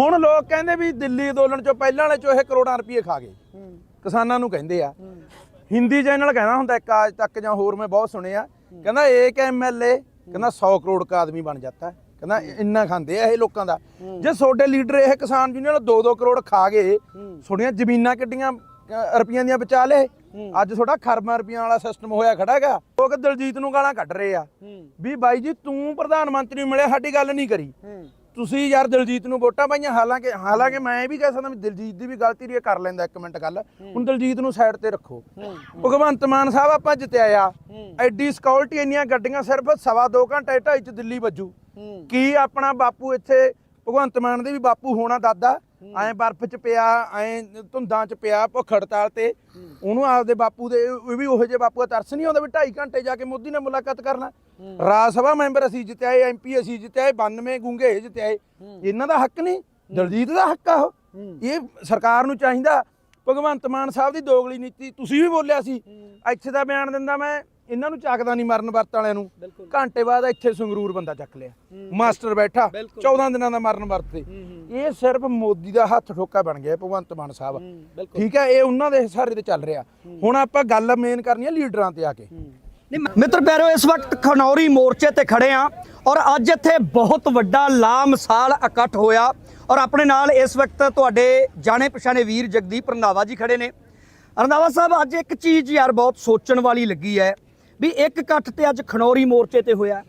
ਹੁਣ ਲੋਕ ਕਹਿੰਦੇ ਵੀ ਦਿੱਲੀ ਅੰਦੋਲਨ ਚੋਂ ਪਹਿਲਾਂ ਵਾਲੇ ਚੋਂ ਇਹ ਕਰੋੜਾਂ ਰੁਪਏ ਖਾ ਗਏ। ਕਿਸਾਨਾਂ ਨੂੰ ਕਹਿੰਦੇ ਆ। ਹਿੰਦੀ ਚੈਨਲ ਕਹਿੰਦਾ ਹੁੰਦਾ ਇੱਕ ਆਜ ਤੱਕ ਜਾਂ ਹੋਰ ਮੈਂ ਬਹੁਤ ਸੁਣਿਆ। ਕਹਿੰਦਾ ਏਕ ਐਮਐਲਏ ਕਹਿੰਦਾ 100 ਕਰੋੜ ਦਾ ਆਦਮੀ ਬਣ ਜਾਂਦਾ। ਕਹਿੰਦਾ ਇੰਨਾ ਖਾਂਦੇ ਆ ਇਹ ਲੋਕਾਂ ਦਾ। ਜੇ ਤੁਹਾਡੇ ਲੀਡਰ ਇਹ ਕਿਸਾਨ ਯੂਨੀਅਨ 2-2 ਕਰੋੜ ਖਾ ਗਏ ਤੁਹਾਡੀਆਂ ਜ਼ਮੀਨਾਂ ਕਿੱਡੀਆਂ ਰੁਪਈਆਂ ਦੀਆਂ ਬਚਾ ਲਏ। ਅੱਜ ਤੁਹਾਡਾ ਖਰਬਾਂ ਰੁਪਈਆਂ ਵਾਲਾ ਸਿਸਟਮ ਹੋਇਆ ਖੜਾ ਹੈਗਾ। ਲੋਕ ਦਲਜੀਤ ਨੂੰ ਗਾਲਾਂ ਕੱਢ ਰਹੇ ਆ ਵੀ ਬਾਈ ਜੀ ਤੂੰ ਪ੍ਰਧਾਨ ਮੰਤਰੀ ਨੂੰ ਮਿਲਿਆ ਸਾਡੀ ਗੱਲ ਨਹੀਂ ਕਰੀ। ਤੁਸੀਂ ਯਾਰ ਦਲਜੀਤ ਨੂੰ ਵੋਟਾਂ ਪਾਈਆਂ ਹਾਲਾਂਕਿ ਹਾਲਾਂਕਿ ਮੈਂ ਇਹ ਵੀ ਕਹਿ ਸਕਦਾ ਵੀ ਦਲਜੀਤ ਦੀ ਵੀ ਗਲਤੀ ਰਹੀ ਹੈ, ਕਰ ਲੈਂਦਾ ਇੱਕ ਮਿੰਟ ਗੱਲ। ਹੁਣ ਦਲਜੀਤ ਨੂੰ ਸਾਈਡ ਤੇ ਰੱਖੋ। ਭਗਵੰਤ ਮਾਨ ਸਾਹਿਬ ਆਪਾਂ ਜਿੱਤਿਆ ਆ। ਐਡੀ ਸਿਕਿਉਰਿਟੀ ਇੰਨੀਆਂ ਗੱਡੀਆਂ ਸਿਰਫ ਸਵਾ ਦੋ ਘੰਟੇ ਢਾਈ ਚ ਦਿੱਲੀ ਵੱਜੂ। ਕੀ ਆਪਣਾ ਬਾਪੂ ਇੱਥੇ ਭਗਵੰਤ ਮਾਨ ਦੇ ਵੀ ਬਾਪੂ ਹੋਣਾ ਦਾਦਾ? ਐਂ ਬਰਫ਼ ਚ ਪਿਆ ਐਂ ਧੁੰਦਾਂ ਚ ਪਿਆ ਭੁੱਖ ਹੜਤਾਲ ਤੇ ਉਹਨੂੰ ਆਪਦੇ ਬਾਪੂ ਦੇ ਇਹ ਵੀ ਉਹੋ ਜਿਹੇ ਬਾਪੂ ਦਾ ਤਰਸ ਨਹੀਂ ਆਉਂਦਾ ਵੀ 2.5 ਘੰਟੇ ਜਾ ਕੇ ਮੋਦੀ ਨਾਲ ਮੁਲਾਕਾਤ ਕਰਨਾ। ਰਾਜ ਸਭਾ ਮੈਂਬਰ ਅਸੀਂ ਜਿੱਤਿਆ ਐਮਪੀ ਅਸੀਂ ਜਿੱਤਿਆ 92 ਗੁੰਗੇ ਜਿੱਤਿਆ ਇਹਨਾਂ ਦਾ ਹੱਕ ਨਹੀਂ ਦਲਜੀਤ ਦਾ ਹੱਕ ਆ ਉਹ। ਇਹ ਸਰਕਾਰ ਨੂੰ ਚਾਹੀਦਾ ਭਗਵੰਤ ਮਾਨ ਸਾਹਿਬ ਦੀ ਦੋਗਲੀ ਨੀਤੀ ਤੁਸੀਂ ਵੀ ਬੋਲਿਆ ਸੀ ਇੱਥੇ ਦਾ ਬਿਆਨ ਦਿੰਦਾ ਮੈਂ ਇਹਨਾਂ ਨੂੰ ਚੱਕਦਾ ਨਹੀਂ ਮਰਨ ਵਰਤ ਵਾਲਿਆਂ ਨੂੰ। ਘੰਟੇ ਬਾਅਦ ਇੱਥੇ ਸੰਗਰੂਰ ਬੰਦਾ ਚੱਕ ਲਿਆ। ਮਾਸਟਰ ਬੈਠਾ 14 ਦਿਨਾਂ ਦਾ ਮਰਨ ਵਰਤ ਤੇ। ਇਹ ਸਿਰਫ ਮੋਦੀ ਦਾ ਹੱਥ ਠੋਕਾ ਬਣ ਗਿਆ ਭਗਵੰਤ ਮਾਨ ਸਾਹਿਬ। ਠੀਕ ਹੈ ਇਹ ਉਹਨਾਂ ਦੇ ਸਾਰੇ ਤੇ ਚੱਲ ਰਿਹਾ। ਹੁਣ ਆਪਾਂ ਗੱਲ ਮੇਨ ਕਰਨੀ ਹੈ ਲੀਡਰਾਂ ਤੇ ਆ ਕੇ। ਮਿੱਤਰ ਪਿਆਰਿਓ ਇਸ ਵਕਤ ਖਨੌਰੀ ਮੋਰਚੇ ਤੇ ਖੜੇ ਆ ਔਰ ਅੱਜ ਇੱਥੇ ਬਹੁਤ ਵੱਡਾ ਲਾਮਸਾਲ ਇਕੱਠ ਹੋਇਆ। ਔਰ ਆਪਣੇ ਨਾਲ ਇਸ ਵਕਤ ਤੁਹਾਡੇ ਜਾਣੇ ਪਛਾਣੇ ਵੀਰ ਜਗਦੀਪ ਰੰਧਾਵਾ ਜੀ ਖੜੇ ਨੇ। ਰੰਧਾਵਾ ਸਾਹਿਬ ਅੱਜ ਇੱਕ ਚੀਜ਼ ਯਾਰ ਬਹੁਤ ਸੋਚਣ ਵਾਲੀ ਲੱਗੀ ਹੈ। ਵੀ ਇੱਕ ਇਕੱਠ ਤੇ ਅੱਜ ਖਨੌਰੀ ਮੋਰਚੇ ਤੇ ਹੋਇਆ।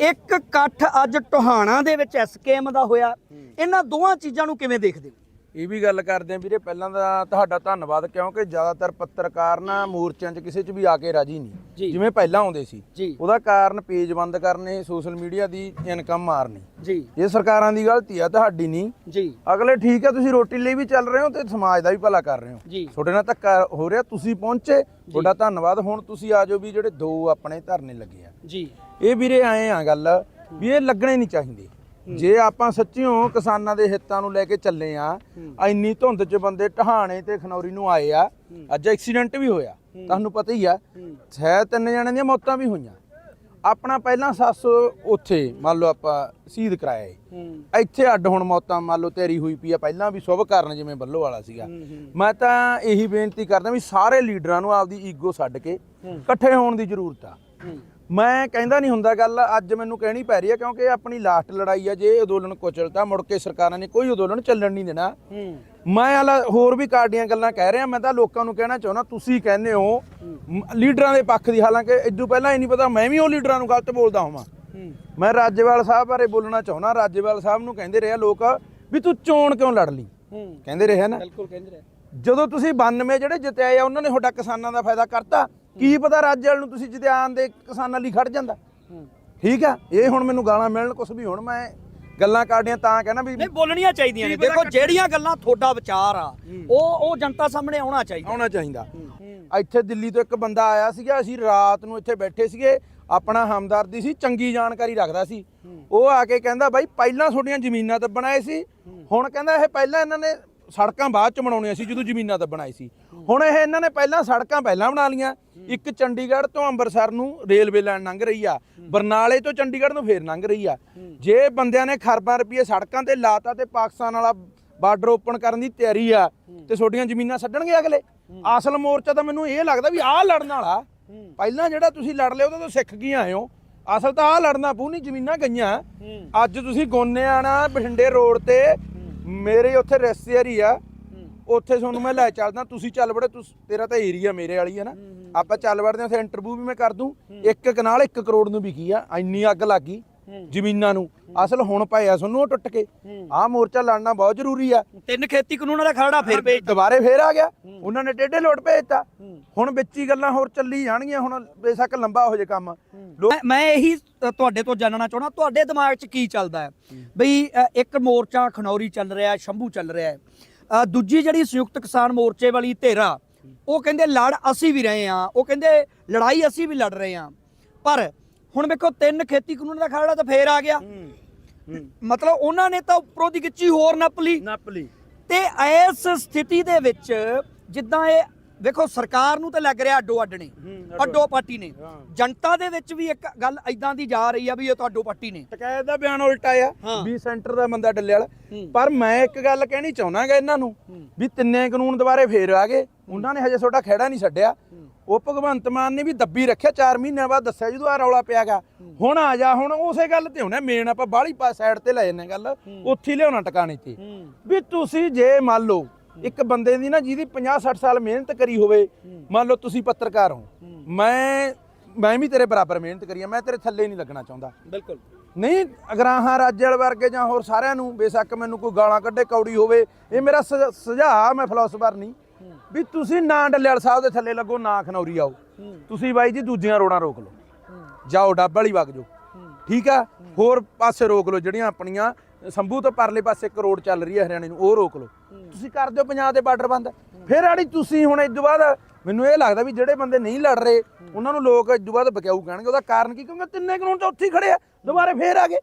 ਇੱਕ ਇਕੱਠ ਅੱਜ ਟੋਹਾਣਾ ਦੇ ਵਿੱਚ ਐਸਕੇਐਮ ਦਾ ਹੋਇਆ। ਇਹਨਾਂ ਦੋਵਾਂ ਚੀਜ਼ਾਂ ਨੂੰ ਕਿਵੇਂ ਦੇਖਦੇ ਹੋ? ਇਹ ਵੀ ਗੱਲ ਕਰਦੇ ਆ ਵੀਰੇ ਪਹਿਲਾਂ ਤਾਂ ਤੁਹਾਡਾ ਧੰਨਵਾਦ ਕਿਉਂਕਿ ਜ਼ਿਆਦਾਤਰ ਪੱਤਰਕਾਰ ਨਾ ਮੋਰਚਿਆਂ 'ਚ ਕਿਸੇ 'ਚ ਵੀ ਆ ਕੇ ਰਾਜੀ। ਨਹੀਂ। ਜਿਵੇਂ ਪਹਿਲਾਂ ਆਉਂਦੇ ਸੀ। ਉਹਦਾ ਕਾਰਨ ਪੇਜ ਬੰਦ ਕਰਨੇ ਸੋਸ਼ਲ ਮੀਡੀਆ ਦੀ ਇਨਕਮ ਮਾਰਨੀ। ਜੀ। ਇਹ ਸਰਕਾਰਾਂ ਦੀ ਗਲਤੀ ਆ ਤੁਹਾਡੀ ਨਹੀਂ। ਜੀ। ਅਗਲੇ ਠੀਕ ਆ ਤੁਸੀਂ ਰੋਟੀ ਲਈ ਵੀ ਚੱਲ ਰਹੇ ਹੋ ਤੇ ਸਮਾਜ ਦਾ ਵੀ ਭਲਾ ਕਰ ਰਹੇ ਹੋ। ਤੁਹਾਡੇ ਨਾਲ ਧੱਕਾ ਹੋ ਰਿਹਾ ਤੁਸੀਂ ਪਹੁੰਚੇ ਤੁਹਾਡਾ ਧੰਨਵਾਦ। ਹੁਣ ਤੁਸੀਂ ਆ ਜਾਓ ਵੀ ਜਿਹੜੇ ਦੋ ਆਪਣੇ ਧਰਨੇ ਲੱਗੇ ਆ। ਜੀ। ਇਹ ਵੀਰੇ ਆਏ ਆ ਗੱਲ ਵੀ ਇਹ ਲੱਗਣੇ ਨਹੀਂ ਚਾਹੀਦੇ। ਜੇ ਆਪਾਂ ਸੱਚਿਓ ਕਿਸਾਨਾਂ ਦੇ ਹਿੱਤਾਂ ਨੂੰ ਲੈ ਕੇ ਚੱਲੇ ਆ ਇੰਨੀ ਧੁੰਦ 'ਚ ਬੰਦੇ ਟਹਾਣੇ ਤੇ ਖਨੌਰੀ ਨੂੰ ਆਏ ਆ ਅੱਜ ਐਕਸੀਡੈਂਟ ਵੀ ਹੋਇਆ। ਤੁਹਾਨੂੰ ਪਤਾ ਹੀ ਆ ਸ਼ਾਇਦ ਤਿੰਨ ਜਣਿਆਂ ਦੀਆਂ ਮੌਤਾਂ ਵੀ ਹੋਈਆਂ। ਆਪਣਾ ਪਹਿਲਾਂ ਸੱਸ ਉੱਥੇ ਮੰਨ ਲਓ ਆਪਾਂ ਸ਼ਹੀਦ ਕਰਾਇਆ ਇੱਥੇ ਅੱਡ ਹੁਣ ਮੌਤਾਂ ਮੰਨ ਲਓ ਤੇਰੀ ਹੋਈ ਪਈ ਆ ਪਹਿਲਾਂ ਵੀ ਸ਼ੁਭ ਕਰਨ ਜਿਵੇਂ ਬੱਲੋ ਵਾਲਾ ਸੀਗਾ। ਮੈਂ ਤਾਂ ਇਹੀ ਬੇਨਤੀ ਕਰਦਾ ਵੀ ਸਾਰੇ ਲੀਡਰਾਂ ਨੂੰ ਆਪਦੀ ਈਗੋ ਛੱਡ ਕੇ ਇਕੱਠੇ ਹੋਣ ਦੀ ਜ਼ਰੂਰਤ ਆ। ਮੈਂ ਕਹਿੰਦਾ ਨਹੀਂ ਹੁੰਦਾ ਗੱਲ ਅੱਜ ਮੈਨੂੰ ਕਹਿਣੀ ਪੈ ਰਹੀ ਹੈ ਕਿਉਂਕਿ ਇਹ ਆਪਣੀ ਲਾਸਟ ਲੜਾਈ ਹੈ ਜੇ ਇਹ ਅੰਦੋਲਨ ਕੁਚਲਤਾ ਮੁੜ ਕੇ ਸਰਕਾਰਾਂ ਨੇ ਕੋਈ ਅੰਦੋਲਨ ਚੱਲਣ ਨਹੀਂ ਦੇਣਾ। ਮੈਂ ਹਾਲਾ ਹੋਰ ਵੀ ਕਾਰਡੀਆਂ ਗੱਲਾਂ ਕਹਿ ਰਿਹਾ ਮੈਂ ਤਾਂ ਲੋਕਾਂ ਨੂੰ ਕਹਿਣਾ ਚਾਹੁੰਦਾ ਤੁਸੀਂ ਕਹਿੰਦੇ ਹੋ ਲੀਡਰਾਂ ਦੇ ਪੱਖ ਦੀ ਹਾਲਾਂਕਿ ਇਦੋਂ ਪਹਿਲਾਂ ਹੀ ਨਹੀਂ ਪਤਾ ਮੈਂ ਵੀ ਉਹ ਲੀਡਰਾਂ ਨੂੰ ਗਲਤ ਬੋਲਦਾ ਹਾਂ। ਮੈਂ ਰਾਜੇਵਾਲ ਸਾਹਿਬ ਬਾਰੇ ਬੋਲਣਾ ਚਾਹੁੰਦਾ ਰਾਜੇਵਾਲ ਸਾਹਿਬ ਨੂੰ ਕਹਿੰਦੇ ਰਹੇ ਲੋਕ ਵੀ ਤੂੰ ਚੋਣ ਕਿਉਂ ਲੜ ਲਈ? ਕਹਿੰਦੇ ਰਹੇ ਨਾ? ਬਿਲਕੁਲ ਕਹਿੰਦੇ ਰਹੇ। ਜਦੋਂ ਤੁਸੀਂ 92 ਜਿਹੜੇ ਜਿੱਤਿਆ ਆ ਉਹਨਾਂ ਨੇ ਤੁਹਾਡਾ ਕਿਸਾਨਾਂ ਦਾ ਫਾਇਦਾ ਕਰਤਾ। ਕੀ ਪਤਾ ਰਾਜੇਵਾਲ ਨੂੰ ਤੁਸੀਂ ਜਿੱਤਿਆਨ ਦੇ ਕਿਸਾਨਾਂ ਲਈ ਖੜ ਜਾਂਦਾ। ਠੀਕ ਆ? ਇਹ ਹੁਣ ਮੈਨੂੰ ਗਾਲਾਂ ਮਿਲਣ ਕੁਛ ਵੀ ਹੁਣ ਮੈਂ ਗੱਲਾਂ ਕਾਢੀਆਂ ਤਾਂ ਕਹਿਣਾ ਵੀ ਨਹੀਂ ਬੋਲਣੀਆਂ ਚਾਹੀਦੀਆਂ ਨੇ। ਦੇਖੋ ਜਿਹੜੀਆਂ ਗੱਲਾਂ ਤੁਹਾਡਾ ਵਿਚਾਰ ਆ ਉਹ ਉਹ ਜਨਤਾ ਸਾਹਮਣੇ ਆਉਣਾ ਚਾਹੀਦਾ। ਆਉਣਾ ਚਾਹੀਦਾ। ਇੱਥੇ ਦਿੱਲੀ ਤੋਂ ਇੱਕ ਬੰਦਾ ਆਇਆ ਸੀਗਾ ਅਸੀਂ ਰਾਤ ਨੂੰ ਇੱਥੇ ਬੈਠੇ ਸੀਗੇ। ਆਪਣਾ ਹਮਦਰਦੀ ਸੀ ਚੰਗੀ ਜਾਣਕਾਰੀ ਰੱਖਦਾ ਸੀ। ਉਹ ਆ ਕੇ ਕਹਿੰਦਾ ਬਾਈ ਪਹਿਲਾਂ ਤੁਹਾਡੀਆਂ ਜ਼ਮੀਨਾਂ ਤੇ ਬਣਾਏ ਸੀ। ਹੁਣ ਕਹਿੰਦਾ ਇਹ ਪਹਿਲਾਂ ਇਹਨਾਂ ਨੇ ਸੜਕਾਂ ਬਾਅਦ ਚ ਬਣਾਉਣੀਆਂ ਸੀ ਜਦੋਂ ਜ਼ਮੀਨਾਂ ਤੇ ਬਣਾਈ ਸੀ। ਹੁਣ ਇਹ ਇਹਨਾਂ ਨੇ ਪਹਿਲਾਂ ਸੜਕਾਂ ਪਹਿਲਾਂ ਬਣਾ ਲੀਆਂ ਇੱਕ ਚੰਡੀਗੜ੍ਹ ਤੋਂ ਅੰਮ੍ਰਿਤਸਰ ਨੂੰ ਰੇਲਵੇ ਲਾਈਨ ਲੰਘ ਰਹੀ ਆ। ਬਰਨਾਲੇ ਤੋਂ ਚੰਡੀਗੜ੍ਹ ਨੂੰ ਫੇਰ ਲੰਘ ਰਹੀ ਆ। ਜੇ ਬੰਦਿਆਂ ਨੇ ਖਰਬਾਂ ਰੁਪਏ ਸੜਕਾਂ ਤੇ ਲਾਤਾ ਤੇ ਪਾਕਿਸਤਾਨ ਵਾਲਾ ਬਾਰਡਰ ਓਪਨ ਕਰਨ ਦੀ ਤਿਆਰੀ ਆ ਤੇ ਤੁਹਾਡੀਆਂ ਜ਼ਮੀਨਾਂ ਛੱਡਣਗੇ ਅਗਲੇ। ਅਸਲ ਮੋਰਚਾ ਤਾਂ ਮੈਨੂੰ ਇਹ ਲੱਗਦਾ ਵੀ ਆਹ ਲੜਨ ਵਾਲਾ। ਪਹਿਲਾਂ ਜਿਹੜਾ ਤੁਸੀਂ ਲੜ ਲਿਆ ਉਹਦਾ ਤਾਂ ਸਿੱਖ ਕੀ ਆਏ ਹੋ ਅਸਲ ਤਾਂ ਆਹ ਲੜਨਾ ਪਊ ਨਹੀਂ ਜ਼ਮੀਨਾਂ ਗਈਆਂ। ਅੱਜ ਤੁਸੀਂ ਗੋਨੇਆਣਾ ਬਠਿੰਡੇ ਰੋਡ ਤੇ ਮੇਰੇ ਉੱਥੇ ਰਿਸ਼ਤੇਦਾਰੀ ਆ। ਉੱਥੇ ਤੁਹਾਨੂੰ ਮੈਂ ਲੈ ਚੱਲਦਾ ਤੁਸੀਂ ਚੱਲ ਵੜੇ ਤੂੰ ਤੇਰਾ ਤਾਂ ਏਰੀਆ ਮੇਰੇ ਵਾਲੀ ਹੈ ਨਾ ਆਪਾਂ ਚੱਲ ਵੜਦੇ ਹਾਂ ਉੱਥੇ ਇੰਟਰਵਿਊ ਵੀ ਮੈਂ ਕਰ ਦੂੰ। ਇੱਕ ਕਨਾਲ 1 ਕਰੋੜ ਨੂੰ ਵਿਕੀ ਆ ਇੰਨੀ ਅੱਗ ਲੱਗੀ ਜ਼ਮੀਨਾਂ ਨੂੰ। ਅਸਲ ਹੁਣ ਪਏ ਆ ਤੁਹਾਨੂੰ ਉਹ ਟੁੱਟ ਕੇ। ਆਹ ਮੋਰਚਾ ਲੜਨਾ ਬਹੁਤ ਜ਼ਰੂਰੀ ਆ। ਤਿੰਨ ਖੇਤੀ ਕਾਨੂੰਨਾਂ ਦਾ ਖਰੜਾ ਫਿਰ ਭੇਜ ਦੁਬਾਰੇ ਫੇਰ ਆ ਗਿਆ। ਉਹਨਾਂ ਨੇ ਟੇਢੇ ਲੋਟ ਭੇਜਤਾ। ਹੁਣ ਵਿੱਚ ਹੀ ਗੱਲਾਂ ਹੋਰ ਚੱਲੀ ਜਾਣਗੀਆਂ ਹੁਣ ਬੇਸ਼ੱਕ ਲੰਬਾ ਹੋ ਜੇ ਕੰਮ ਮੈਂ- ਇਹੀ ਤੁਹਾਡੇ ਤੋਂ ਜਾਣਨਾ ਚਾਹਣਾ ਤੁਹਾਡੇ ਦਿਮਾਗ 'ਚ ਕੀ ਚੱਲਦਾ ਹੈ? ਬਈ ਇੱਕ ਮੋਰਚਾ ਖਨੌਰੀ ਚੱਲ ਰਿਹਾ ਸ਼ੰਭੂ ਚੱਲ ਰਿਹਾ ਹੈ। ਅ, ਦੂਜੀ ਜਿਹੜੀ ਸੰਯੁਕਤ ਕਿਸਾਨ ਮੋਰਚੇ ਵਾਲੀ ਧੇਰਾ ਉਹ ਕਹਿੰਦੇ ਲੜ ਅਸੀਂ ਵੀ ਰਹੇ ਹਾਂ ਉਹ ਕਹਿੰਦੇ ਲੜਾਈ ਅਸੀਂ ਵੀ ਲੜ ਰਹੇ ਹਾਂ। ਪਰ ਹੁਣ ਵੇਖੋ ਤਿੰਨ ਖੇਤੀ ਕਾਨੂੰਨ ਦਾ ਖਰੜਾ ਤਾਂ ਫੇਰ ਆ ਗਿਆ। ਮਤਲਬ ਉਹਨਾਂ ਨੇ ਤਾਂ ਉੱਪਰੋਂ ਦੀ ਗਿੱਚੀ ਹੋਰ ਨੱਪ ਲਈ। ਨੱਪ ਲਈ। ਤੇ ਇਸ ਸਥਿਤੀ ਦੇ ਵਿੱਚ ਜਿੱਦਾਂ ਇਹ ਵੇਖੋ ਸਰਕਾਰ ਨੂੰ ਤਾਂ ਲੱਗ ਰਿਹਾ ਅੱਡੋ ਅੱਡ ਨੇ ਅੱਡੋ ਪਾਰਟੀ ਨੇ। ਜਨਤਾ ਦੇ ਵਿੱਚ ਵੀ ਇੱਕ ਗੱਲ ਇਦਾਂ ਦੀ ਜਾ ਰਹੀ ਆ ਵੀ ਇਹ ਤਾਂ ਅੱਡੋ ਪਾਰਟੀ ਨੇ। ਸ਼ਿਕਾਇਤ ਦਾ ਬਿਆਨ ਉਲਟਾ ਆ। ਵੀ ਸੈਂਟਰ ਦਾ ਬੰਦਾ ਡੱਲੇ ਵਾਲਾ। ਪਰ ਮੈਂ ਇੱਕ ਗੱਲ ਕਹਿਣੀ ਚਾਹੁੰਦਾਗਾ ਇਹਨਾਂ ਨੂੰ ਵੀ ਤਿੰਨੇ ਕਾਨੂੰਨ ਦੁਬਾਰੇ ਫੇਰ ਆ ਗਏ। ਉਹਨਾਂ ਨੇ ਹਜੇ ਤੁਹਾਡਾ ਖਹਿੜਾ ਨਹੀਂ ਛੱਡਿਆ। ਉਹ ਭਗਵੰਤ ਮਾਨ ਨੇ ਵੀ ਦੱਬੀ ਰੱਖਿਆ 4 ਮਹੀਨਿਆਂ ਬਾਅਦ ਦੱਸਿਆ ਜਦੋਂ ਆ ਰੌਲਾ ਪਿਆਗਾ। ਹੁਣ ਆ ਜਾ ਹੁਣ ਉਸੇ ਗੱਲ ਤੇ ਹੋਣਾ ਮੇਨ ਆਪਾਂ ਬਾਹਲੀ ਸਾਈਡ ਤੇ ਲੈ ਜੰਨੇ ਗੱਲ ਉੱਥੇ ਹੀ ਲਿਆਉਣਾ ਟਿਕਾਣੇ ਤੇ। ਵੀ ਤੁਸੀਂ ਜੇ ਮੰਨ ਲਓ ਇੱਕ ਬੰਦੇ ਦੀ ਨਾ ਜਿਹਦੀ 50 60 ਸਾਲ ਮਿਹਨਤ ਕਰੀ ਹੋਵੇ ਮੰਨ ਲਓ ਤੁਸੀਂ ਪੱਤਰਕਾਰ ਹੋ ਮੈਂ ਮੈਂ ਵੀ ਤੇਰੇ ਬਰਾਬਰ ਮਿਹਨਤ ਕਰੀ ਆ ਮੈਂ ਤੇਰੇ ਥੱਲੇ ਨਹੀਂ ਲੱਗਣਾ ਚਾਹੁੰਦਾ। ਬਿਲਕੁਲ। ਨਹੀਂ ਅਗਰਾਹਾਂ ਰਾਜੇਲ ਵਰਗੇ ਜਾਂ ਹੋਰ ਸਾਰਿਆਂ ਨੂੰ ਬੇਸ਼ੱਕ ਮੈਨੂੰ ਕੋਈ ਗਾਲਾਂ ਕੱਢੇ ਕੌੜੀ ਹੋਵੇ ਇਹ ਮੇਰਾ ਸੁਝ- ਸੁਝਾਅ ਮੈਂ ਫਿਲਾਸਫਰ ਨਹੀਂ। ਵੀ ਤੁਸੀਂ ਨਾ ਡੱਲੇਵਾਲ ਸਾਹਿਬ ਦੇ ਥੱਲੇ ਲੱਗੋ ਨਾ ਖਨੌਰੀ ਆਓ। ਤੁਸੀਂ ਬਾਈ ਜੀ ਦੂਜੀਆਂ ਰੋਡਾਂ ਰੋਕ ਲਓ। ਜਾਓ ਡੱਬ ਵਾਲੀ ਵਗ ਜਾਓ। ਠੀਕ ਆ? ਹੋਰ ਪਾਸੇ ਰੋਕ ਲਓ ਜਿਹੜੀਆਂ ਆਪਣੀਆਂ ਸੰਭੂ ਤੋਂ ਪਰਲੇ ਪਾਸੇ ਇੱਕ ਰੋਡ ਚੱਲ ਰਹੀ ਹੈ ਹਰਿਆਣੇ ਨੂੰ ਉਹ ਰੋਕ ਲਓ। ਤੁਸੀਂ ਕਰ ਦਿਓ ਪੰਜਾਬ ਦੇ ਬਾਰਡਰ ਬੰਦ। ਫਿਰ ਆੜੀ ਤੁਸੀਂ ਹੁਣ ਇਸ ਤੋਂ ਬਾਅਦ ਮੈਨੂੰ ਇਹ ਲੱਗਦਾ ਵੀ ਜਿਹੜੇ ਬੰਦੇ ਨਹੀਂ ਲੜ ਰਹੇ ਉਹਨਾਂ ਨੂੰ ਲੋਕ ਇਸ ਤੋਂ ਬਾਅਦ ਬਕਿਆਊ ਕਹਿਣਗੇ। ਉਹਦਾ ਕਾਰਨ ਕੀ? ਕਿਉਂਕਿ ਤਿੰਨੇ ਕਾਨੂੰਨ ਤਾਂ ਉੱਥੇ ਹੀ ਖੜੇ ਆ। ਦੁਬਾਰੇ ਫੇਰ ਆ ਗਏ।